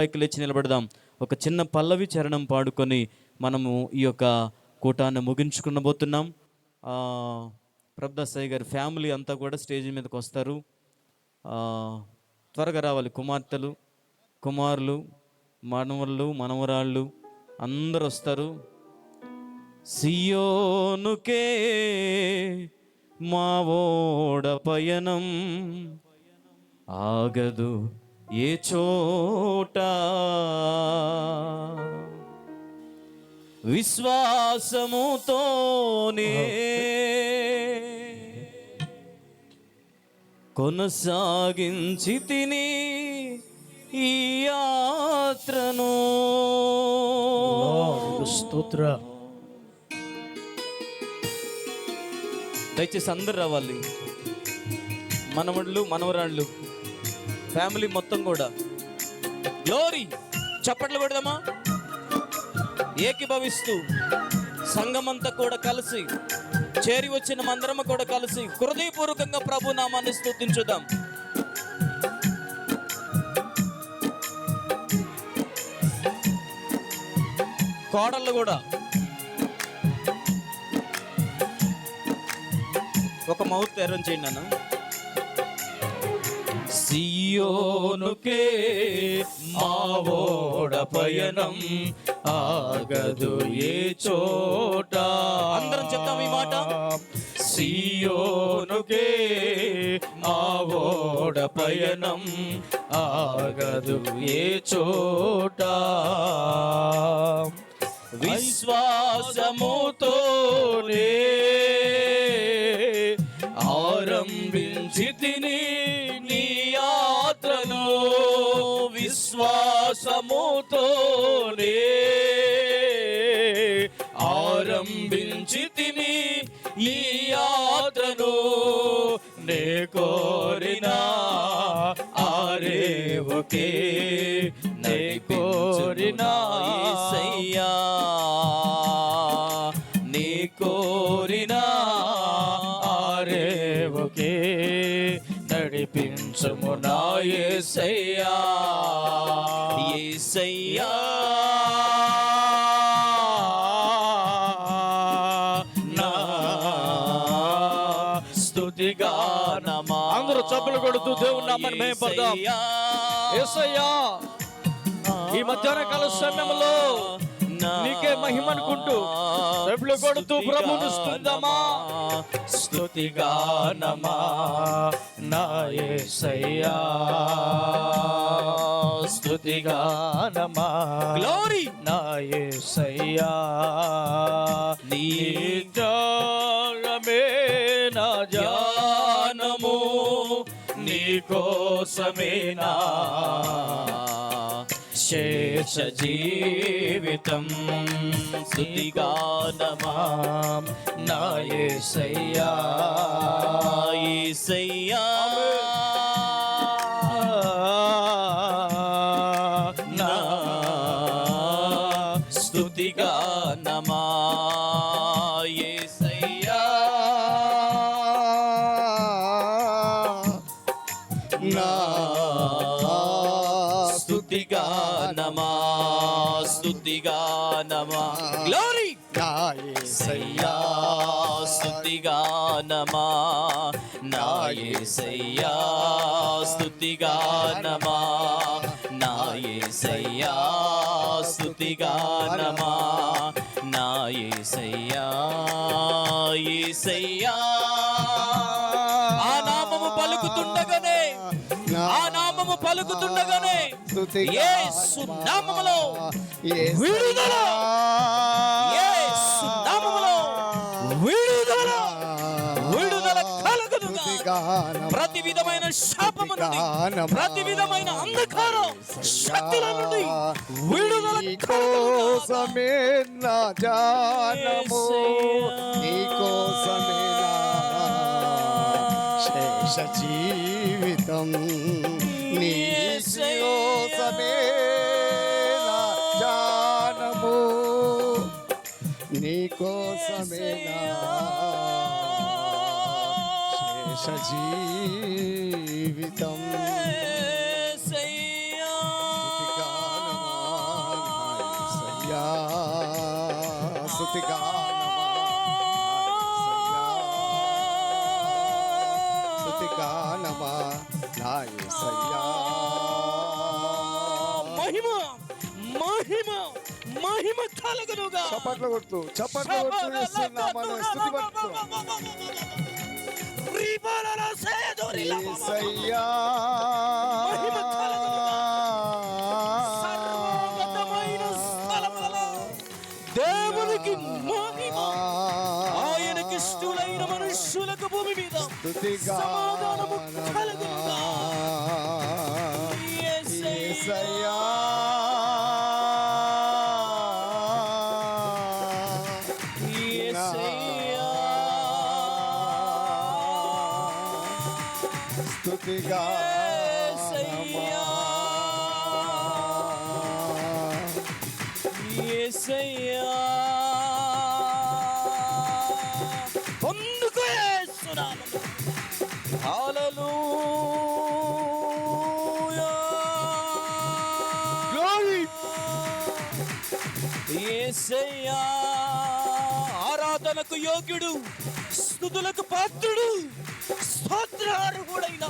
పైకి లేచి నిలబడదాం. ఒక చిన్న పల్లవి చరణం పాడుకొని మనము ఈ యొక్క కూటాన్ని ముగించుకునబోతున్నాం. ఆ, గారి ఫ్యామిలీ అంతా కూడా స్టేజ్ మీదకి వస్తారు. త్వరగా రావాలి కుమార్తెలు కుమారులు మనవళ్ళు మనవరాళ్ళు అందరు వస్తారు. సియోనుకే మా ఓడ పయనం ఆగదు. ఏ చోట విశ్వాసముతోనే కొనసాగించి తిని ఈ యాత్రను. స్తోత్ర. దయచేసి అందరు రావాలి. మనవళ్ళు మనవరాళ్ళు ఫ్యామిలీ మొత్తం కూడా. గ్లోరీ చప్పట్లు కొడదామా? ఏకీభవిస్తూ సంఘమంతా కూడా కలిసి చేరి వచ్చిన మందరము కూడా కలిసి హృదయపూర్వకంగా ప్రభు నామాన్ని స్థుతించుదాం కోడళ్ళు కూడా. ఒక మౌత్ తెరం చేయండి అన్న సియోనుకే మావోడ పయనం ఆగదు ఏ చోట. అందరం చెప్తాం ఈ మాట. సియోనుకే మావోడ పయనం ఆగదు ఏ చోట. విశ్వాసముతోనే ఆరంభించి తిని విశ్వాసముతోనే ఆరంభించి తిని ఈ యాత్రను నే కోరిన ఆరేవుకే నే కోరినా నా స్తుతిగానమా అందరూ చప్పలు కొడుతూ దేవుని నామాన్ని మహిమపడదాం. యేసయ్యా ఈ మధ్యాహ్న కాల సమయంలో నీకే మహిమ అనుకుంటూ చెప్పులు కొడుతూ ప్రభువును స్తుతిద్దామా? స్తుతిగానమా. నా యేసయ్యా స్తుతిగానమా. గ్లోరీ! నా యేసయ్యా నీ త్యాగమే నా ధ్యానము నీ శేష జీవితం. స్తుతిగానమా నా యేసయ్యా స్తుతిగానమా స్తుతిగానమా గ్లోరీ సయ్యా. స్తుతిగానమా నా యేసయ్యా స్తుతిగానమా నా యేసయ్యా స్తుతిగానమా నా యేసయ్యా యేసయ్యా ఆ నామము పలుకుతుండగానే ఆ నామము పలుకుతుండగానే యేసు నామములో విడుదల! యేసు నామములో విడుదల! విడుదల కలుగునుగా! ప్రతి విధమైన శాపము నుండి ప్రతి విధమైన అంధకారం శక్తుల నుండి విడుదల కోసమే నా జానము. నీ కోసమే శేష జీవితం. శేష జీవితం. మహిమ మహిమ మహిమ కలుగునుగా. చప్పట్లు కొట్టు చప్పట్లు కొట్టు యేసునామాన్ని స్తుతిపడుతూ యేసయ్యా మహిమ సర్వోన్నతమైన స్థలములలో దేవునికి మహిమ ఆయనకి ఇష్టలైన మనుష్యులకు భూమి మీద సమాధానము కలుగునుగా. యేసయ్యా. స్తుతిగా యేసయ్యా. యేసయ్యా. ఆరాధనకు యోగ్యుడు స్థుతులకు పాత్రుడు స్తోత్రార్హుడైన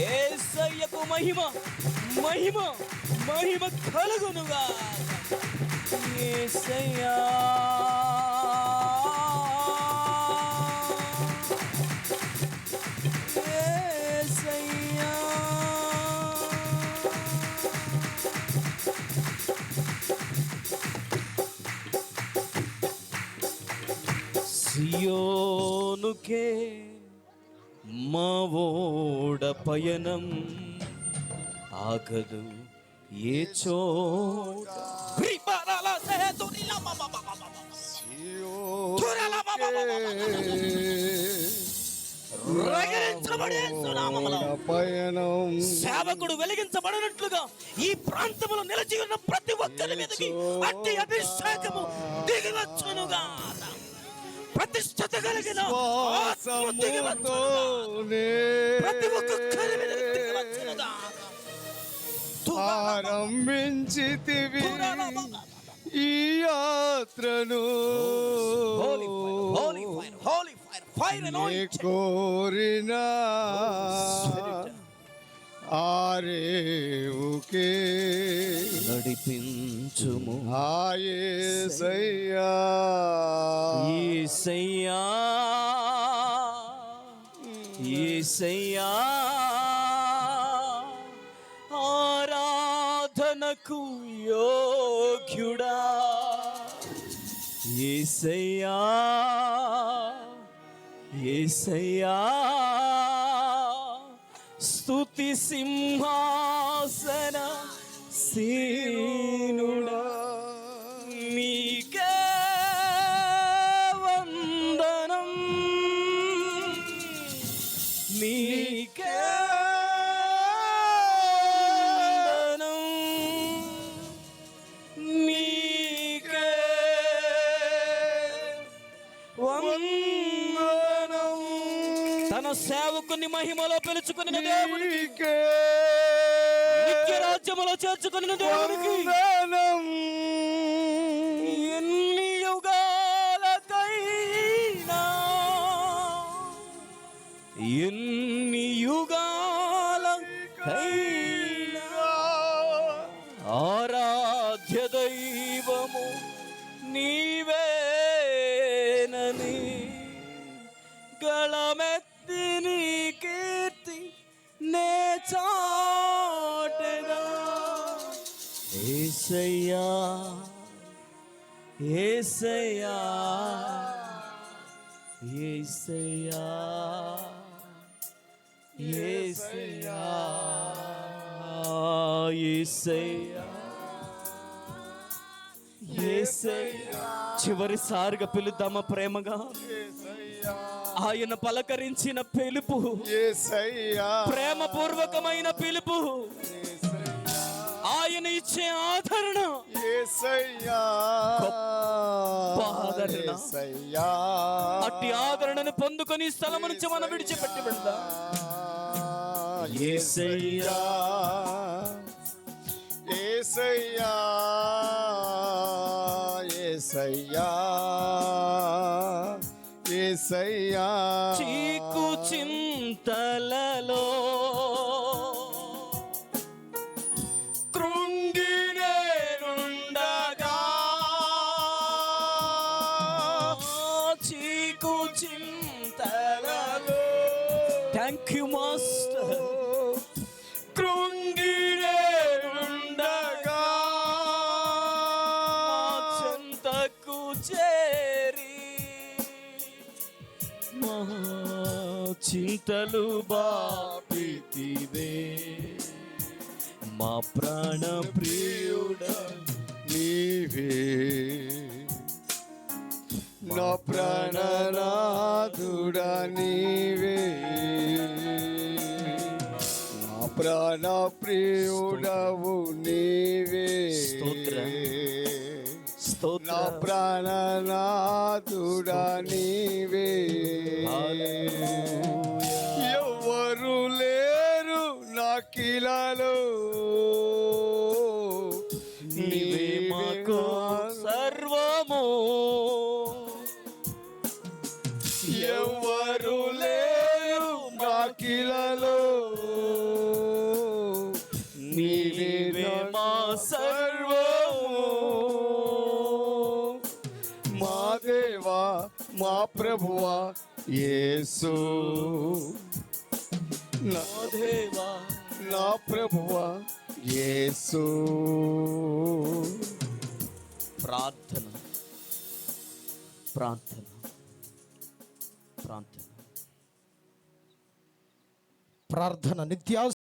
యేసయ్యకు మహిమ మహిమ మహిమ కలుగునుగా. యేసయ్యా యేసయ్యా సియోనుకే మావోడ పయనం ఆగదు ఏ చోట పయనం సేవకుడు వెలిగించబడినట్లుగా ఈ ప్రాంతంలో నిలిచి ఉన్న ప్రతి ఒక్కరి మీదకి అట్టి అభిషేకము దిగివచ్చునుగా ప్రతిష్టత కలిగిన ప్రతి దిగివచ్చునుగా. ఆరంభించితివి ఈ యాత్రను. కోరిన ఆరేవుకే నడిపించుము. ఆయేసయ్యా ఈసయ్యా ఈసయ్యా ఆరాధనకు యోగ్యుడా. ఈసయ్యా ఈసయ్యా స్థుతి సింహాసన సీనుడా. నీకే వందనం. నీకే వందనం. నీకే వందనం. తన సేవకుని మహిమలో పిలుచుకుని నిత్య రాజ్యములో చేర్చుకుని దేవునికి వందనం. ఎన్ని యుగాలకైనా ఎన్ని ఏసయ్యా ఏసయ్యా ఏసయ్యా ఏసయ్యా చివరిసారిగా పిలుద్దామా ప్రేమగా? ఆయన పలకరించిన పిలుపు యేసయ్యా ప్రేమ పూర్వకమైన పిలుపు ఆయన ఇచ్చే ఆదరణ అట్టి ఆదరణను పొందుకొని ఈ స్థలం నుంచి మనం విడిచిపెట్టి వెళ్దాం. ఏసయ్యా ఏసయ్యా చీకు చింతలలో కృంగి నేనుండగా చెంతకు చేరి చింతలు బాపితివే. మా ప్రాణ ప్రియుడ నీవే. నా ప్రాణనాథుడా నీవే. నా ప్రాణ ప్రియుడవు నీవే. స్తోత్రం. నా స్తోత్ర ప్రాణనాథుడా నీవే. ఎవరు లేరు నా కిలలో. దేవా మా ప్రభువా యేసు. నా దేవా నా ప్రభువా యేసు. ప్రార్థన ప్రార్థన ప్రార్థన. ప్రార్థన నిత్యావసర